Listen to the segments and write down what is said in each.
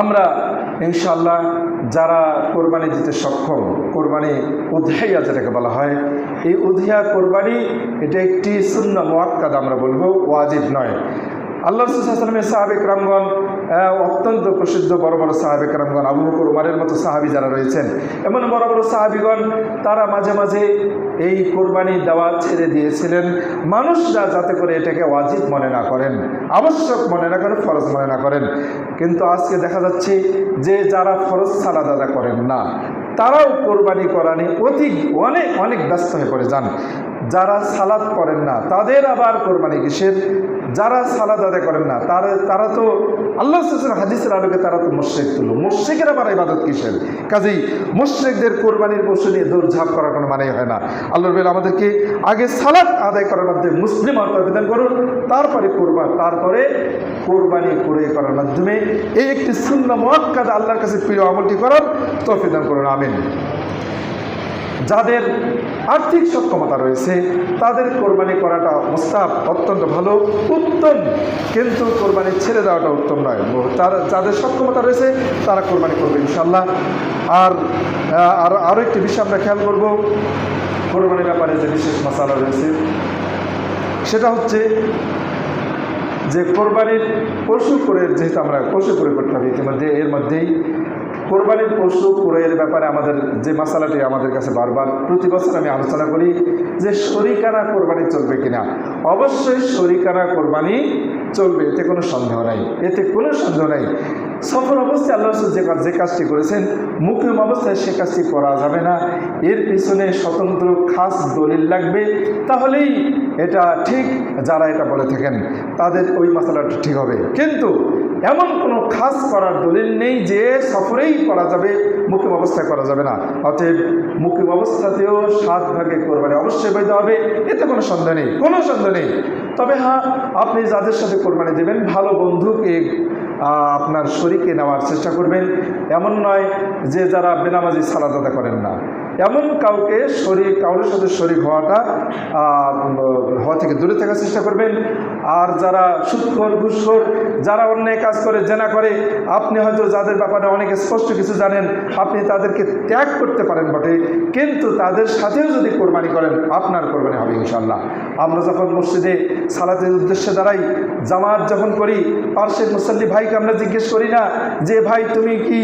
আমরা ইনশাল্লাহ যারা কোরবানি দিতে সক্ষম, কোরবানি উদ্ধাইয়া যেটাকে বলা হয়, এই উদ্ধিয়া কোরবানি, এটা একটি শূন্য মোয়াক্কাদ আমরা বলব, ওয়াজিব নয়। আল্লাহ রসুলের সাহাবেক রামগণ অত্যন্ত প্রসিদ্ধ বড় বড় সাহাবেক রামগণ আবু বকর, উমারের মতো সাহাবি যারা রয়েছেন। এমন বড় বড় সাহাবিগণ, তারা মাঝে মাঝে এই কোরবানি দেওয়া ছেড়ে দিয়েছিলেন। মানুষরা যাতে করে এটাকে ওয়াজিব মনে না করেন, আবশ্যক মনে না করেন, ফরজ মনে না করেন। কিন্তু আজকে দেখা যাচ্ছে যে যারা ফরজ ছাড়া দাদা করেন না, তারাও কোরবানি করানি অতি অনেক অনেক ব্যস্ত হয়ে পড়ে যান। যারা সালাদ করেন না, তাদের আবার কোরবানি কিসের? যারা সালাদ আদায় করেন না, তারা তারা তো আল্লাহ হোসেন হাদিসের আলোকে তারা তো মোশ্রেক তুলল মোশ্রেকের আবার ইবাদত কিসের? কাজেই মোশ্রেকদের কোরবানির পশু নিয়ে দৌড়ঝাঁপ করার কোনো মানেই হয় না। আল্লাহ বেল আমাদেরকে আগে সালাদ আদায় করার মাধ্যমে মুসলিম আবেদন করুন, তারপরে কোরবান, তারপরে কোরবানি করে করার মাধ্যমে এই একটি শূন্য মোয়াক্কাদ আল্লাহর কাছে প্রিয় আমলটি করার তফিদান করুন, আমিন। যাদের আর্থিক সক্ষমতা রয়েছে, তাদের কোরবানি করাটা মোস্তাব অত্যন্ত ভালো। উত্তম, কিন্তু কোরবানি ছেড়ে দেওয়াটা উত্তম নয়। তার যাদের সক্ষমতা রয়েছে, তারা কোরবানি করবে ইনশাল্লাহ আর আর আরও একটি বিষয় আমরা খেয়াল করব, কোরবানির ব্যাপারে যে বিশেষ মশালা রয়েছে, সেটা হচ্ছে যে কোরবানির পশু করে যেহেতু আমরা পশু করে করতে হবে ইতিমধ্যে এর মধ্যেই কোরবানির পশু ক্রয়ের ব্যাপারে আমাদের যে মশালাটি আমাদের কাছে বারবার প্রতি বছর আমি আলোচনা করি যে শরিকানা কোরবানি চলবে কিনা। অবশ্যই শরিকানা কোরবানি চলবে, এতে কোনো সন্দেহ নাই। এতে কোনো সন্দেহ নাই। সফর অবস্থায় আল্লাহ রসুল যে যে কাজটি করেছেন মুকিম অবস্থায় সে কাজটি করা যাবে না। এর পিছনে স্বতন্ত্র খাস দলিল লাগবে। তাহলেই এটা ঠিক, যারা এটা বলে থাকেন, তাদের ওই মশলাটা ঠিক হবে। কিন্তু এমন কোনো খাস করার দলিল নেই যে সফরেই করা যাবে মুকিম অবস্থায় করা যাবে না। অতএব মুকিম অবস্থাতেও সাত ভাগে কোরবানি অবশ্যই বৈধ হবে, এতে কোনো সন্দেহ নেই। কোনো সন্দেহ নেই। তবে হ্যাঁ আপনি যাদের সাথে কোরবানি দেবেন, ভালো বন্ধুকে আপনার শরীরকে নেওয়ার চেষ্টা করবেন। এমন নয় যে যারা বেনামাজি সালাদ আদা করেন না। এমন কাউকে শরীর, কাউরের সাথে শরীর হওয়াটা হওয়া থেকে দূরে থাকার চেষ্টা করবেন। আর যারা সুৎখর ঘুষখোর যারা অন্যায় কাজ করে, জেনা করে, আপনি হয়তো যাদের ব্যাপারে অনেক স্পষ্ট কিছু জানেন, আপনি তাদেরকে ত্যাগ করতে পারেন বটে। কিন্তু তাদের সাথেও যদি কোরবানি করেন, আপনার কোরবানি হবে ইনশাল্লাহ আমরা যখন মসজিদে সালাতের উদ্দেশ্যে দাঁড়াই, জামাত যখন করি পার্শ্বের মুসল্লি ভাইকে আমরা জিজ্ঞেস করি না, যে ভাই, তুমি কি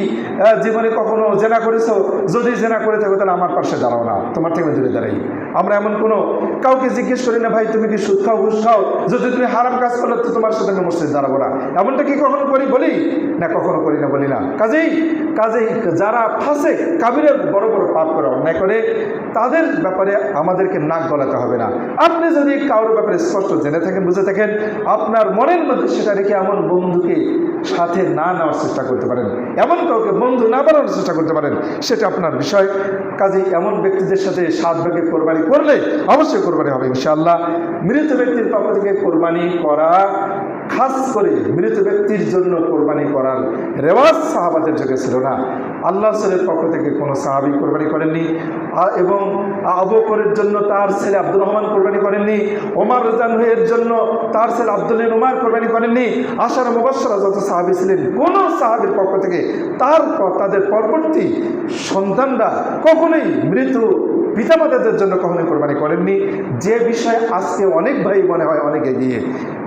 জীবনে কখনো জেনা করেছ? যদি জেনা করে থাকো, তাহলে আমার পাশে দাঁড়াও না। তোমার থেকে দূরে দাঁড়াই। আমরা এমন কোনো কাউকে জিজ্ঞেস করি না, ভাই, তুমি কি সুদ খাও, ঘুষ খাও? যদি তুমি হারাম কাজ করলে তো তোমার সাথে আমি মসজিদ দাঁড়াবো না। এমনটা কি কখনো করি বলি? না, কখনো করি না, বলি না। কাজেই কাজেই যারা ফাঁসে, কাবিরের বড় বড় পাপ করে অন্যায় করে, তাদের ব্যাপারে আমাদেরকে নাক গলাতে হবে না। আপনি যদি কারোর ব্যাপারে স্পষ্ট জেনে থাকেন, বুঝে থাকেন, আপনার মনের মধ্যে সেটা রেখে এমন বন্ধুকে সাথে না নেওয়ার চেষ্টা করতে পারেন। এমন কাউকে বন্ধু না বানানোর চেষ্টা করতে পারেন, সেটা আপনার বিষয়। কাজে এমন ব্যক্তিদের সাথে সাত ভাগে কোরবানি করলে অবশ্যই কোরবানি হবে, ইনশাআল্লাহ। মৃত ব্যক্তির পক্ষ থেকে কোরবানি করা, খাস করে মৃত ব্যক্তির জন্য কোরবানি করার রেওয়াজ সাহাবাদের যুগে ছিল না। আল্লাহ রসুলের পক্ষ থেকে কোনো সাহাবি কোরবানি করেননি। এবং আবকরের জন্য তার ছেলে আব্দুর রহমান কোরবানি করেননি। ওমার রোজানের জন্য তার ছেলে আব্দুল ওমার কোরবানি করেননি। আশার মুবাসরা যত সাহাবি ছিলেন, কোনো সাহাবির পক্ষ থেকে তার তাদের পরবর্তী সন্তানরা কখনোই মৃত পিতামাতাদের জন্য কখনোই কোরবানি করেননি। যে বিষয়ে আজকে অনেক ভাই মনে হয়, অনেক এগিয়ে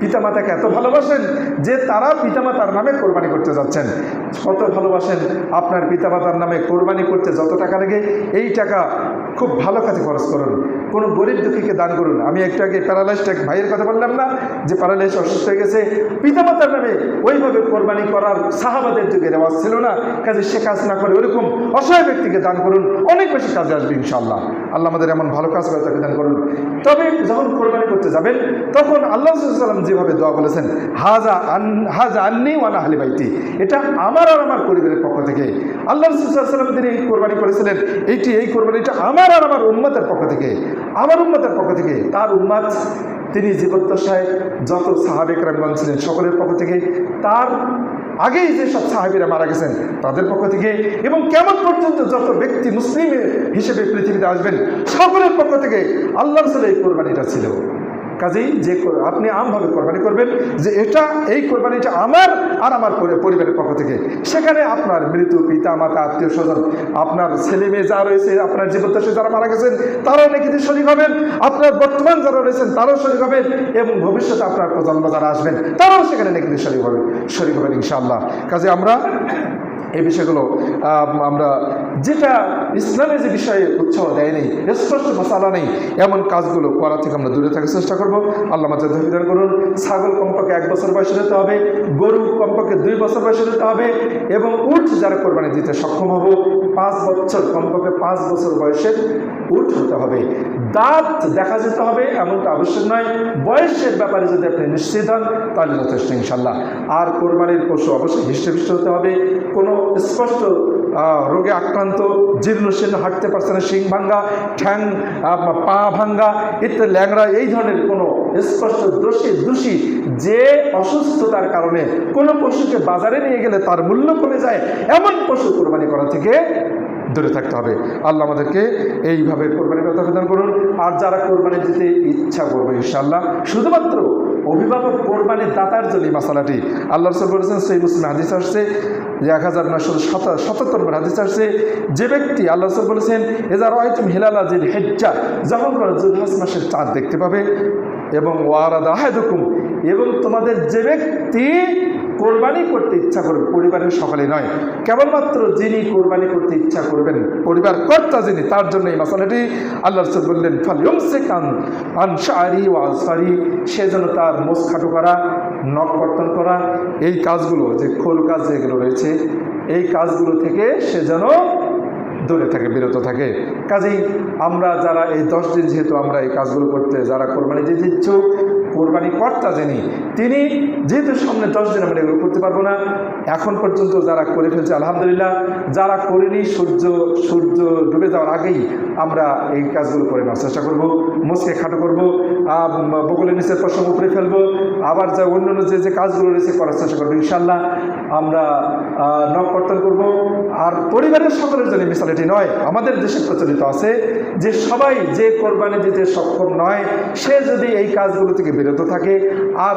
পিতামাতাকে এত ভালোবাসেন যে তারা পিতামাতার নামে কোরবানি করতে যাচ্ছেন। কত ভালোবাসেন আপনার পিতামাতার নামে কোরবানি করতে যত টাকা লাগে, এই টাকা খুব ভালো কাজে খরচ করুন। কোনো গরিব দুঃখীকে দান করুন। আমি একটু আগে প্যারালাইজড এক ভাইয়ের কথা বললাম না, যে প্যারালাইস অসুস্থ হয়ে গেছে, পিতামাতার নামে ওইভাবে কোরবানি করার সাহাবাদের যুগে রেওয়াজ ছিল না। কাজে সে কাজ না করে ওরকম অসহায় ব্যক্তিকে দান করুন, অনেক বেশি কাজে আসবে ইনশাল্লাহ আল্লাহ আমাদের এমন ভালো কাজ করে তাকে দান করুন। তবে যখন কোরবানি করতে যাবেন, তখন আল্লাহ সাল্লাম যেভাবে দোয়া বলেছেন, হাজা আন, হাজা আন্নি ওয়ানা হালি বাইতি। এটা আমার আর আমার পরিবারের পক্ষ থেকে। আল্লাহ রসুল্লাহাম তিনি কোরবানি করেছিলেন। এইটি এই কোরবানিটা আমার আর আমার উম্মতের পক্ষ থেকে, আমার উম্মতের পক্ষ থেকে, তার উম্মাদ তিনি জীবদ্দশায় যত সাহাবেক রামগঞ্জ ছিলেন সকলের পক্ষ থেকে, তার আগেই যেসব সাহাবিরা মারা গেছেন, তাদের পক্ষ থেকে এবং কেমন পর্যন্ত যত ব্যক্তি মুসলিম হিসেবে পৃথিবীতে আসবেন, সকলের পক্ষ থেকে আল্লাহ রসুল এই কোরবানিটা ছিল। কাজেই যে আপনি আমভাবে কোরবানি করবেন যে এটা, এই কোরবানিটা আমার আর আমার পরিবারের পক্ষ থেকে। সেখানে আপনার মৃত পিতা, মাতা, আত্মীয় স্বজন, আপনার ছেলে মেয়ে যা রয়েছে, আপনার জীবদ্দশে যারা মারা গেছেন, তারাও নাকি শরীর হবেন। আপনার বর্তমান যারা রয়েছেন, তারাও শরীর হবেন এবং ভবিষ্যতে আপনার প্রজন্ম যারা আসবেন, তারাও সেখানে নাকি শরীর হবেন। শরীর হবেন ইনশাআল্লাহ। কাজে আমরা এই বিষয়গুলো আমরা যেটা ইসলামে যে বিষয়ে উৎসাহ দেয় নেই স্পষ্ট মশালা নেই, এমন কাজগুলো করা থেকে আমরা দূরে থাকার চেষ্টা করব। আল্লাহ ধৈর্য করুন। ছাগল কমপক্ষে এক বছর বয়সে হতে হবে, গরু কমপক্ষে দুই বছর বয়সে হতে হবে এবং উঠ যারা কোরবানি দিতে সক্ষম হব, পাঁচ বছর কমপক্ষে পাঁচ বছর বয়সের উঠ হতে হবে। দাঁত দেখা যেতে হবে, এমনটা আবশ্যক নয়। বয়সের ব্যাপারে যদি আপনি নিশ্চিত হন, তাহলে যথেষ্ট ইনশাল্লাহ আর কোরবানির পশু অবশ্যই হৃষ্টপুষ্ট হতে হবে। কোনো স্পষ্ট রোগে আক্রান্ত জীর্ণশীর্ণ হাঁটতে পারছে না, শিং ভাঙ্গা, ঠ্যাং পা ভাঙ্গা, ইত্যাদি, ল্যাংড়া, এই ধরনের কোনো স্পষ্ট দোষী দোষী যে অসুস্থতার কারণে কোনো পশুকে বাজারে নিয়ে গেলে তার মূল্য কমে যায়, এমন পশু কোরবানি করা থেকে দূরে থাকতে হবে। আল্লাহ আমাদেরকে এইভাবে কোরবানির কথা প্রদান করুন। আর যারা কোরবানি দিতে ইচ্ছা করবে ইনশাল্লাহ শুধুমাত্র অভিভাবক কোরবানির দাতার জন্য এই মশালাটি আল্লাহ রসুল বলেছেন সেই মুসলিম হাদিস আসছে এক হাজার নয়শো সতাত্তর নম্বর হাদিস আসছে। যে ব্যক্তি আল্লাহ রসুল বলেছেন এজার হয়তো হিলালা যে হেজ্জা যখন করে জুলহাস মাসের চাঁদ দেখতে পাবে, এবং ওয়ারাদ আহাদুকুম, এবং তোমাদের যে ব্যক্তি কোরবানি করতে ইচ্ছা করবে পরিবারের সকলে নয়। কেবলমাত্র যিনি কোরবানি করতে ইচ্ছা করবেন পরিবার কর্তা যিনি, তার জন্য এই মশালাটি আল্লাহ রসুল বললেন ফালিয়ম সে কান আনসারি ও আনসারি সে যেন তার মোষ খাটো করা, নখ কর্তন করা, এই কাজগুলো, যে খোল কাজ যেগুলো রয়েছে, এই কাজগুলো থেকে সে যেন দূরে থাকে, বিরত থাকে। কাজেই আমরা যারা এই দশ দিন যেহেতু আমরা এই কাজগুলো করতে, যারা কোরবানি দিতে ইচ্ছুক কোরবানি কর্তা যিনি, তিনি যেহেতু সামনে দশ দিন আমরা এগুলো করতে পারব না, এখন পর্যন্ত যারা করে ফেলছে, আলহামদুলিল্লাহ, যারা করেনি, সূর্য সূর্য ডুবে যাওয়ার আগেই আমরা এই কাজগুলো করে নেওয়ার চেষ্টা করব, মুসকে খাটো করব বগলের নিচের প্রসঙ্গ উপরে ফেলব, আবার যা অন্য অন্য যে যে কাজগুলো রয়েছে করার চেষ্টা করব ইনশাল্লাহ আমরা আহ, নখ কর্তন করব। আর পরিবারের সকলের জন্য মিশালিটি নয় আমাদের দেশে প্রচলিত আছে যে সবাই যে কোরবানি দিতে সক্ষম নয় সে যদি এই কাজগুলো থেকে বিরত থাকে আর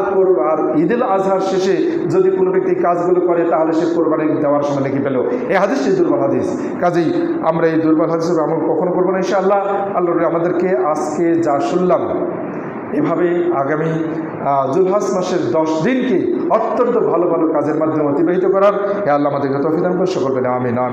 আর ঈদুল আজহার শেষে যদি কোনো ব্যক্তি কাজগুলো করে তাহলে সে কোরবানি দেওয়ার সময় লিখে পেল। এই হাদিসটি দুর্বল হাদিস। কাজেই আমরা এই দুর্বল হাদিস আমল কখনো করব না ইনশাআল্লাহ। আল্লাহ আমাদেরকে আজকে যা শুনলাম এভাবে আগামী জুলহাস মাসের দশ দিনকে অত্যন্ত ভালো ভালো কাজের মাধ্যমে অতিবাহিত করার। হে আল্লাহ আমাদের তফিদান করে সকল বেলা আমি নাম